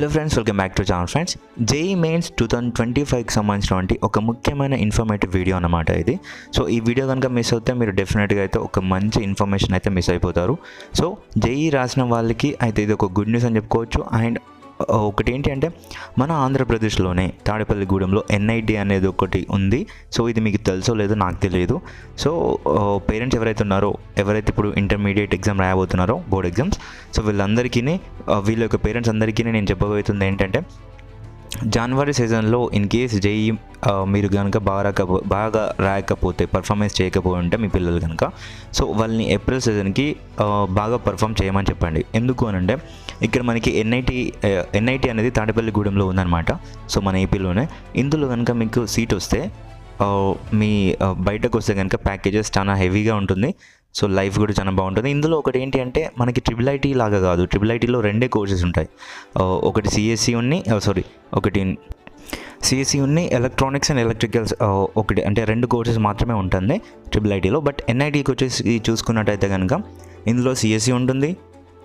Hello friends welcome back to channel friends JE mains two thousand twenty ఫైవ్కి సంబంధించినటువంటి ఒక ముఖ్యమైన ఇన్ఫర్మేటివ్ వీడియో అనమాట ఇది. సో ఈ వీడియో కనుక మిస్ అవుతే మీరు డెఫినెట్గా అయితే ఒక మంచి ఇన్ఫర్మేషన్ అయితే మిస్ అయిపోతారు. సో జేఈ రాసిన వాళ్ళకి అయితే ఇది ఒక గుడ్ న్యూస్ అని చెప్పుకోవచ్చు. అండ్ ఒకటి ఏంటి అంటే మన ఆంధ్రప్రదేశ్లోనే తాడేపల్లిగూడెంలో ఎన్ఐటి అనేది ఒకటి ఉంది. సో ఇది మీకు తెలుసో లేదో నాకు తెలియదు. సో పేరెంట్స్ ఎవరైతే ఉన్నారో ఎవరైతే ఇప్పుడు ఇంటర్మీడియట్ ఎగ్జామ్ రాయబోతున్నారో బోర్డ్ ఎగ్జామ్స్ సో వీళ్ళందరికీ వీళ్ళ యొక్క పేరెంట్స్ అందరికీ నేను చెప్పబోతుంది ఏంటంటే జనవరి సీజన్లో ఇన్ కేస్ జేఈ మీరు కనుక బాగా రాకపో బాగా రాయకపోతే పర్ఫార్మెన్స్ చేయకపోతే మీ పిల్లలు కనుక సో వాళ్ళని ఏప్రిల్ సీజన్కి uh, బాగా పర్ఫామ్ చేయమని చెప్పండి. ఎందుకు అని అంటే ఇక్కడ మనకి ఎన్ఐటి ఎన్ఐటి uh, అనేది తాడేపల్లిగూడెంలో ఉందన్నమాట. సో మన ఏపీలోనే. ఇందులో కనుక మీకు సీట్ వస్తే uh, మీ బయటకు వస్తే కనుక ప్యాకేజెస్ చాలా హెవీగా ఉంటుంది. సో లైఫ్ కూడా చాలా బాగుంటుంది. ఇందులో ఒకటి ఏంటి అంటే మనకి ట్రిపుల్ ఐటీ లాగా కాదు. ట్రిపుల్ ఐటీలో రెండే కోర్సెస్ ఉంటాయి. ఒకటి సిఎస్సి ఉన్ని సారీ ఒకటి సిఎస్సి ఉన్ని ఎలక్ట్రానిక్స్ అండ్ ఎలక్ట్రికల్స్ ఒకటి అంటే రెండు కోర్సెస్ మాత్రమే ఉంటుంది ట్రిపుల్ ఐటీలో బట్ ఎన్ఐటీకి వచ్చేసి చూసుకున్నట్టయితే కనుక ఇందులో సిఎస్సి ఉంటుంది.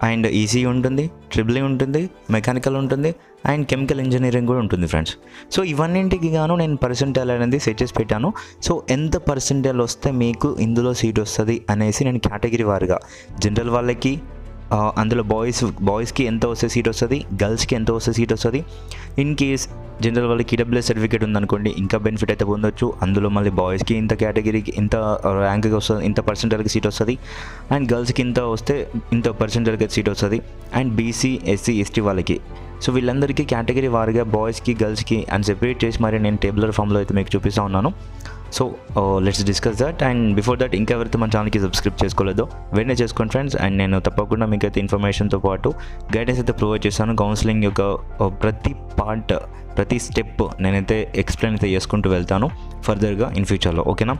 అండ్ ఈసీ ఉంటుంది ట్రిబుల్ ఉంటుంది మెకానికల్ ఉంటుంది అండ్ కెమికల్ ఇంజనీరింగ్ కూడా ఉంటుంది ఫ్రెండ్స్. సో ఇవన్నింటికి గాను నేను పర్సెంటైల్ అనేది సెట్ చేసి పెట్టాను. సో ఎంత పర్సెంటైల్ వస్తే మీకు ఇందులో సీట్ వస్తుంది అనేసి నేను కేటగిరీ వారిగా జనరల్ వాళ్ళకి అందులో బాయ్స్ బాయ్స్కి ఎంత వస్తే సీట్ వస్తుంది గర్ల్స్కి ఎంత వస్తే సీట్ వస్తుంది. ఇన్ కేస్ జనరల్ వాళ్ళకి ఈడబ్ల్యూఎస్ సర్టిఫికేట్ ఉందనుకోండి ఇంకా బెనిఫిట్ అయితే పొందొచ్చు. అందులో మళ్ళీ బాయ్స్కి ఇంత కేటగిరీకి ఇంత ర్యాంక్కి వస్తుంది ఇంత పర్సెంటేజ్కి సీట్ వస్తుంది. అండ్ గర్ల్స్కి ఇంత వస్తే ఇంత పర్సెంటేజ్కి సీట్ వస్తుంది. అండ్ బీసీ ఎస్సీ ఎస్టీ వాళ్ళకి. సో వీళ్ళందరికీ కేటగిరీ వారిగా బాయ్స్కి గర్ల్స్కి అండ్ సెపరేట్ చేసి మరి నేను టేబులర్ ఫామ్లో అయితే మీకు చూపిస్తూ ఉన్నాను. So let's discuss that and before that ఇంకెవరైతే మన ఛానల్కి సబ్స్క్రైబ్ చేసుకోలేదో వెంటనే చేసుకోండి ఫ్రెండ్స్ అండ్ నేను తప్పకుండా మీకైతే ఇన్ఫర్మేషన్తో పాటు గైడెన్స్ అయితే ప్రొవైడ్ చేస్తాను. కౌన్సిలింగ్ యొక్క uh, ప్రతి పార్ట్ ప్రతి స్టెప్ నేనైతే ఎక్స్ప్లెయిన్ అయితే చేసుకుంటూ వెళ్తాను ఫర్దర్గా ఇన్ ఫ్యూచర్లో ఓకేనా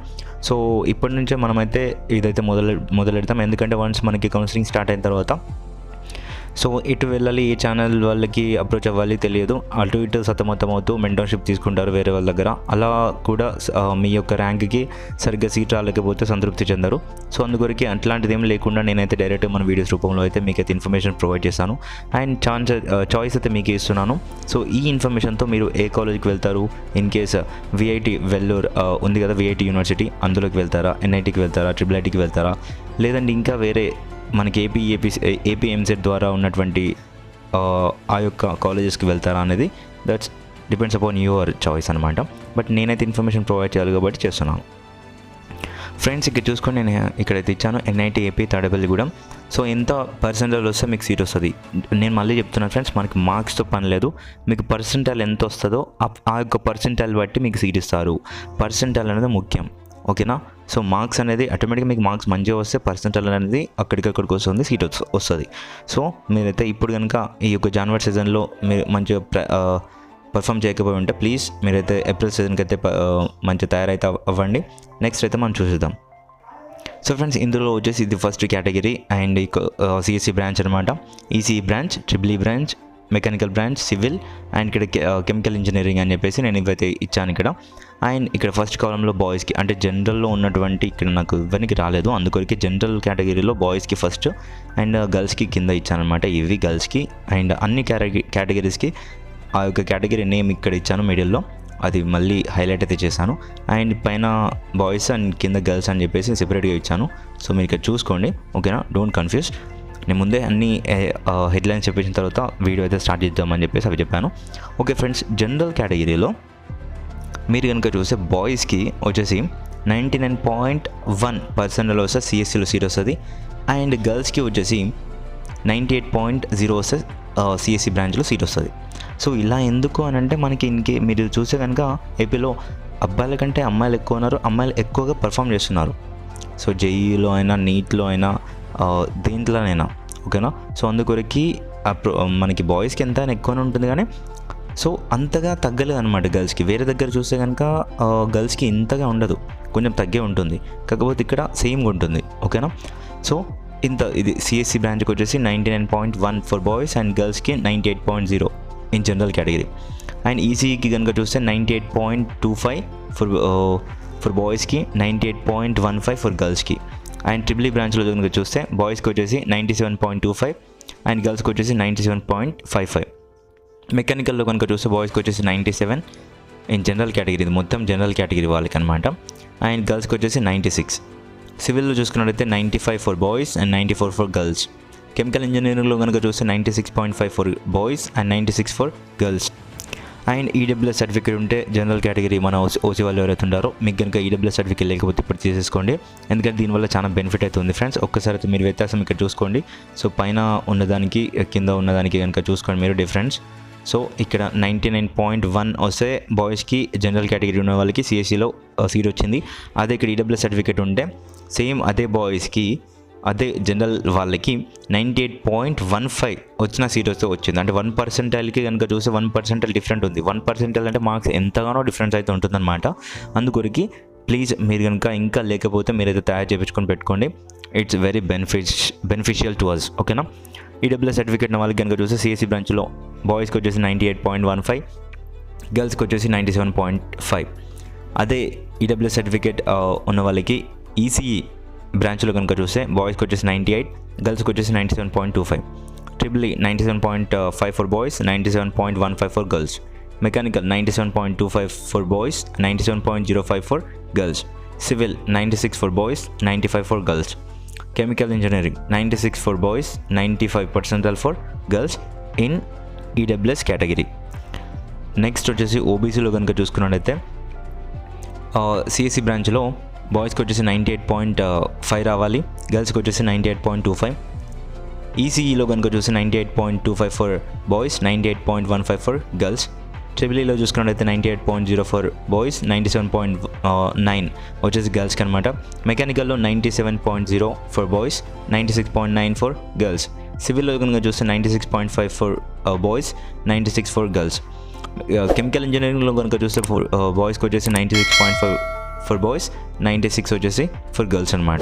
సో ఇప్పటి నుంచే మనమైతే ఇదైతే మొదలు మొదలెడతాం. ఎందుకంటే వన్స్ మనకి కౌన్సిలింగ్ స్టార్ట్ అయిన తర్వాత సో ఇటు వెళ్ళాలి ఏ ఛానల్ వాళ్ళకి అప్రోచ్ అవ్వాలి తెలియదు. అటు ఇటు సతమతం అవుతూ మెంటర్షిప్ తీసుకుంటారు వేరే వాళ్ళ దగ్గర. అలా కూడా మీ యొక్క ర్యాంక్కి సరిగ్గా సీట్ రాలేకపోతే సంతృప్తి చెందరు. సో అందుకొరికి అట్లాంటిది ఏం లేకుండా నేనైతే డైరెక్ట్ మన వీడియోస్ రూపంలో అయితే మీకు అయితే ఇన్ఫర్మేషన్ ప్రొవైడ్ చేస్తాను. అండ్ ఛాన్స్ చాయిస్ అయితే మీకు ఇస్తున్నాను. సో ఈ ఇన్ఫర్మేషన్తో మీరు ఏ కాలేజ్కి వెళ్తారు? ఇన్ కేస్ విఐటి వెల్లూర్ ఉంది కదా విఐటి యూనివర్సిటీ అందులోకి వెళ్తారా? ఎన్ఐటికి వెళ్తారా? ట్రిపుల్ ఐటీకి వెళ్తారా? లేదంటే ఇంకా వేరే మనకి ఏపీ ఏపీ ఏపీ ఎంసెట్ ద్వారా ఉన్నటువంటి ఆ, యొక్క కాలేజెస్కి వెళ్తారా అనేది that's depends upon your choice అనమాట బట్ నేనైతే ఇన్ఫర్మేషన్ ప్రొవైడ్ చేయాలి కాబట్టి చేస్తున్నాను. ఫ్రెండ్స్ ఇక్కడ చూసుకొని నేను ఇక్కడైతే ఇచ్చాను. ఎన్ఐటి ఏపీ తాడేపల్లిగూడెం సో ఎంత పర్సెంటేజ్ వస్తే మీకు సీట్ వస్తుంది. నేను మళ్ళీ చెప్తున్నాను ఫ్రెండ్స్ మనకి మార్క్స్తో పని లేదు. మీకు పర్సెంటైల్ ఎంత వస్తుందో ఆ- ఆ యొక్క పర్సెంటైల్ బట్టి మీకు సీట్ ఇస్తారు. పర్సెంటైల్ అనేది ముఖ్యం. ఓకేనా? సో మార్క్స్ అనేది ఆటోమేటిక్గా మీకు మార్క్స్ మంచిగా వస్తే పర్సెంటైల్ అనేది అక్కడికక్కడికి వస్తుంది సీట్ వస్తుంది. సో మీరైతే ఇప్పుడు కనుక ఈ యొక్క జనవరి సీజన్లో మీరు మంచిగా ప్ర- పర్ఫామ్ చేయకపోయి ఉంటే ప్లీజ్ మీరైతే ఏప్రిల్ సీజన్కి అయితే మంచిగా మంచి తయారైతే అవ్వండి. నెక్స్ట్ అయితే మనం చూసేద్దాం. సో ఫ్రెండ్స్ ఇందులో వచ్చేసి ఇది first category and CSE branch అనమాట EC branch triple E branch mechanical branch civil and ఇక్కడ కెమికల్ ఇంజనీరింగ్ అని చెప్పేసి నేను ఇవైతే ఇచ్చాను ఇక్కడ. అండ్ ఇక్కడ ఫస్ట్ కాలంలో బాయ్స్కి అంటే జనరల్లో ఉన్నటువంటి ఇక్కడ నాకు ఇవన్నీ రాలేదు. అందుకొరికి జనరల్ కేటగిరీలో బాయ్స్కి ఫస్ట్ అండ్ గర్ల్స్కి కింద ఇచ్చాను అనమాట ఇవి గర్ల్స్కి. అండ్ అన్ని క్యారీ కేటగిరీస్కి ఆ యొక్క కేటగిరీ నేమ్ ఇక్కడ ఇచ్చాను మిడిల్లో. అది మళ్ళీ హైలైట్ అయితే చేశాను. అండ్ పైన బాయ్స్ అండ్ కింద గర్ల్స్ అని చెప్పేసి సెపరేట్గా ఇచ్చాను. సో మీరు ఇక్కడ చూసుకోండి. ఓకేనా? Don't confuse. నేను ముందే అన్ని హెడ్లైన్స్ చెప్పేసిన తర్వాత వీడియో అయితే స్టార్ట్ చేద్దామని చెప్పేసి అవి చెప్పాను. ఓకే ఫ్రెండ్స్ జనరల్ కేటగిరీలో మీరు కనుక చూస్తే బాయ్స్కి వచ్చేసి నైంటీ నైన్ పాయింట్ వన్ పర్సెంట్లో వస్తే సిఎస్సిలో సీట్ వస్తుంది. అండ్ గర్ల్స్కి వచ్చేసి నైంటీ ఎయిట్ పాయింట్ జీరో వస్తే సిఎస్సి బ్రాంచ్లో సీట్ వస్తుంది. సో ఇలా ఎందుకు అని అంటే మనకి ఇంకే మీరు చూస్తే కనుక ఏపీలో అబ్బాయిల కంటే అమ్మాయిలు ఎక్కువ ఉన్నారు అమ్మాయిలు ఎక్కువగా పర్ఫామ్ చేస్తున్నారు. సో జేఈలో అయినా నీట్లో అయినా దీంట్లోనైనా ఓకేనా? సో అందుకొరకి మనకి బాయ్స్కి ఎంత అయినా ఎక్కువనే ఉంటుంది కానీ సో అంతగా తగ్గలేదు అనమాట గర్ల్స్కి. వేరే దగ్గర చూస్తే కనుక గర్ల్స్కి ఇంతగా ఉండదు. కొంచెం తగ్గే ఉంటుంది. కాకపోతే ఇక్కడ సేమ్గా ఉంటుంది. ఓకేనా? సో ఇంత ఇది సిఎస్సి బ్రాంచ్కి వచ్చేసి ninety nine point one for boys and గర్ల్స్కి ninety eight point zero in general category and ఈసీఈకి కనుక చూస్తే ninety eight point two five for for బాయ్స్కి ninety eight point one five for గర్ల్స్కి. అండ్ ట్రిపుల్ ఈ బ్రాంచ్లో కనుక చూస్తే బాయ్స్కి వచ్చేసి ninety seven point two five and గర్ల్స్కి వచ్చేసి ninety seven point five five. మెకానికల్లో కనుక చూస్తే బాయ్స్కి వచ్చేసి ninety seven. In general category ఇది మొత్తం జనరల్ కేటగిరీ వాళ్ళకి అనమాట అండ్ గర్ల్స్కి వచ్చేసి నైంటీ సిక్స్. సివిల్లో చూసుకున్నట్టయితే ninety five for boys and ninety four for girls chemical ఇంజనీరింగ్లో కనుక చూస్తే ninety six point five for boys and ninety six for girls and EWS certificate ఉంటే జనరల్ కేటగిరీ మన ఓసీ ఓసీ వాళ్ళు ఎవరైతే ఉంటారో మీకు కనుక ఈడబ్ల్యూఎస్ సర్టిఫికేట్ లేకపోతే ఇప్పుడు తీసేసుకోండి. ఎందుకంటే దీనివల్ల చాలా బెనిఫిట్ అయితే ఉంది ఫ్రెండ్స్ ఒక్కసారి అయితే మీరు వ్యత్యాసం ఇక్కడ చూసుకోండి. సో పైన ఉన్నదానికి కింద ఉన్నదానికి కనుక చూసుకోండి మీరు డిఫరెన్స్ సో ఇక్కడ నైంటీ నైన్ పాయింట్ వన్ వస్తే బాయ్స్కి జనరల్ కేటగిరీ ఉన్న వాళ్ళకి సిఎస్సిలో సీట్ వచ్చింది. అదే ఇక్కడ ఈడబ్ల్యూఎస్ సర్టిఫికేట్ ఉంటే సేమ్ అదే బాయ్స్కి అదే జనరల్ వాళ్ళకి ninety eight point one five వచ్చిన సీట్ వచ్చింది. అంటే వన్ పర్సెంటైల్కి కనుక చూస్తే వన్ పర్సెంటైల్ డిఫరెంట్ ఉంది. వన్ పర్సెంటైల్ అంటే మార్క్స్ ఎంతగానో డిఫరెన్స్ అయితే ఉంటుందన్నమాట. అందుకొరికి ప్లీజ్ మీరు కనుక ఇంకా లేకపోతే మీరైతే తయారు చేయించుకొని పెట్టుకోండి. It's very benefi beneficial to us ఓకేనా ఈడబ్ల్యూఎస్ సర్టిఫికేట్ వాళ్ళకి కనుక చూస్తే సిఎస్సి బ్రాంచ్లో బాయ్స్కి వచ్చేసి ninety eight point one five గర్ల్స్కి వచ్చేసి నైంటీ సెవెన్ పాయింట్ ఫైవ్. అదే ఈడబ్ల్యూఎస్ సర్టిఫికేట్ uh, ఉన్న వాళ్ళకి ఈసీఈ బ్రాంచ్లో కనుక చూస్తే బాయ్స్కి వచ్చేసి నైంటీ ఎయిట్ గర్ల్స్కి వచ్చేసి ninety seven point two five. Triple E e ninety seven point five for boys ninety seven point one five for girls. Mechanical ninety seven point two five for boys ninety seven point zero five for girls. Civil ninety six for boys ninety five for girls. Chemical engineering ninety six for boys ninety five percentile for girls in EWS category. Next వచ్చేసి ఓబీసీలో కనుక చూసుకున్నట్టయితే CSC బ్రాంచ్లో బాయ్స్కి వచ్చేసి ninety eight point five రావాలి. గర్ల్స్కి వచ్చేసి ninety eight point two five. ఈసీఈలో కనుక చూసి ninety eight point two five for boys ninety eight point one five for girls. Triple ఈలో e చూసుకున్నట్టయితే ninety eight point zero four boys ninety seven point nine వచ్చేసి గర్ల్స్కి అనమాట మెకానికల్లో ninety seven point zero for boys ninety six point nine for girls. సివిల్లో కనుక చూస్తే ninety six point five for boys ninety six for girls. Chemical ఇంజనీరింగ్లో కనుక చూస్తే four బాయ్స్కి వచ్చేసి ninety six point five for boys ninety six వచ్చేసి for girls అనమాట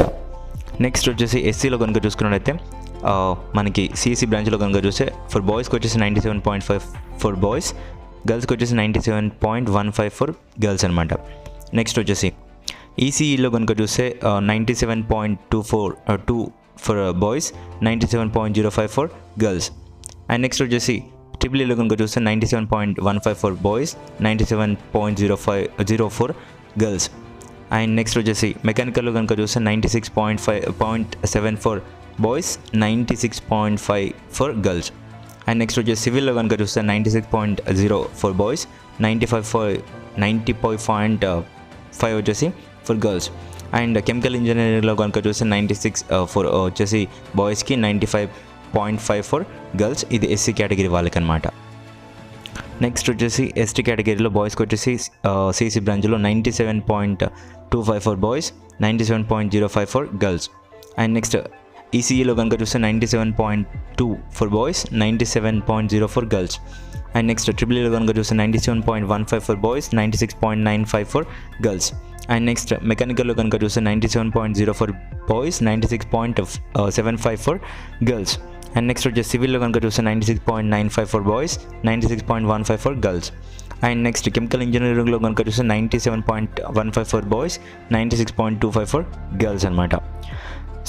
next వచ్చేసి ఎస్సీలో కనుక చూసుకున్నట్టయితే మనకి సిఎస్సి బ్రాంచ్లో కనుక చూస్తే ఫర్ బాయ్స్కి వచ్చేసి ninety seven point five for boys గర్ల్స్కి వచ్చేసి ninety seven point one five for girls అనమాట నెక్స్ట్ వచ్చేసి ఈసీఈలో కనుక చూస్తే ninety seven point two four two for boys ninety seven point zero five for girls. And next వచ్చేసి triple ఈలో కనుక చూస్తే ninety seven point one five for boys ninety seven point zero five zero four girls. And next వచ్చేసి మెకానికల్లో కనుక చూస్తే ninety six point five point seven four boys ninety six point five for girls and next వచ్చేసి సివిల్లో కనుక చూస్తే ninety six point zero for boys ninety five five ninety five point five వచ్చేసి for girls and chemical ఇంజనీరింగ్లో కనుక చూస్తే ninety six for వచ్చేసి బాయ్స్కి ninety five point five for girls ఇది ఎస్సీ కేటగిరీ వాళ్ళకి అనమాట నెక్స్ట్ వచ్చేసి ఎస్టీ కేటగిరీలో బాయ్స్కి వచ్చేసి సిసి బ్రాంచ్లో ninety seven point two five for boys ninety seven point zero five four girls and next ఈసీఈలో కనుక చూస్తే ninety seven point two for boys ninety seven point zero for girls and next ట్రిపుల్ఈలో కనుక చూస్తే ninety seven point one five for boys ninety six point nine five for girls and next మెకానికల్లో కనుక చూస్తే ninety seven point zero for boys ninety six point seven five for girls and next వచ్చేసి సివిల్లో కనుక చూస్తే ninety six point nine five for boys ninety six point one five for girls and next chemical ఇంజనీరింగ్లో కనుక చూస్తే ninety seven point one five for boys ninety six point two five for girls అనమాట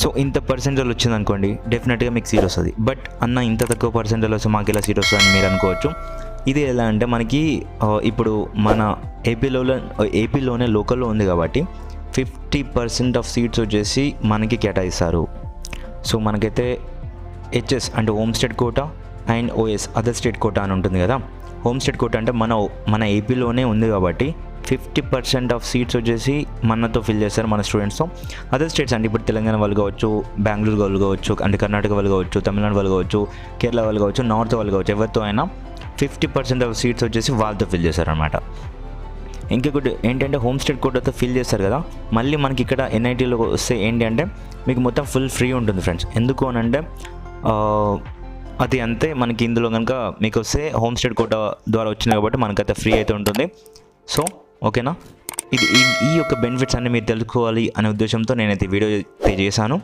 so ఇంత percentage వచ్చింది అనుకోండి డెఫినెట్గా మీకు seat వస్తుంది. బట్ అన్న ఇంత తక్కువ పర్సెంటేజ్ వస్తే మాకు ఇలా సీట్ వస్తుంది అని మీరు అనుకోవచ్చు. ఇది ఎలా అంటే మనకి ఇప్పుడు మన ఏపీలో ఏపీలోనే లోకల్లో ఉంది కాబట్టి ఫిఫ్టీ పర్సెంట్ ఆఫ్ సీట్స్ వచ్చేసి మనకి కేటాయిస్తారు. సో మనకైతే హెచ్ఎస్ అంటే home state quota and OS other state quota అని ఉంటుంది కదా. హోమ్ స్టేట్ కోటా అంటే మన మన ఏపీలోనే ఉంది కాబట్టి ఫిఫ్టీ పర్సెంట్ ఆఫ్ సీట్స్ వచ్చేసి మనతో ఫిల్ చేస్తారు మన స్టూడెంట్స్తో అదర్ స్టేట్స్ అంటే ఇప్పుడు తెలంగాణ వాళ్ళు కావచ్చు బెంగళూరు వాళ్ళు కావచ్చు అంటే కర్ణాటక వాళ్ళు కావచ్చు తమిళనాడు వాళ్ళు కావచ్చు కేరళ వాళ్ళు కావచ్చు నార్త్ వాళ్ళు కావచ్చు ఎవరితో అయినా ఫిఫ్టీ పర్సెంట్ ఆఫ్ సీట్స్ వచ్చేసి వాళ్ళతో ఫిల్ చేశారనమాట ఇంకొకటి ఏంటంటే హోమ్ స్టేట్ కోటాతో ఫిల్ చేస్తారు కదా. మళ్ళీ మనకి ఇక్కడ ఎన్ఐటీలో వస్తే ఏంటి అంటే మీకు మొత్తం ఫుల్ ఫ్రీ ఉంటుంది ఫ్రెండ్స్ ఎందుకు అని అంటే అది అంతే. మనకి ఇందులో కనుక మీకు వస్తే హోమ్ స్టేట్ కోట ద్వారా వచ్చింది కాబట్టి మనకైతే ఫ్రీ అయితే ఉంటుంది. సో ఓకేనా? ఇది ఈ ఈ యొక్క బెనిఫిట్స్ అన్ని మీరు తెలుసుకోవాలి అనే ఉద్దేశంతో నేనైతే వీడియో అయితే చేశాను.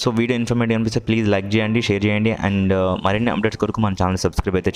సో వీడియో ఇన్ఫర్మేటివ్ అనిపిస్తే ప్లీజ్ లైక్ చేయండి షేర్ చేయండి. అండ్ మరిన్ని అప్డేట్స్ కొరకు మన ఛానల్ సబ్స్క్రైబ్ అయితే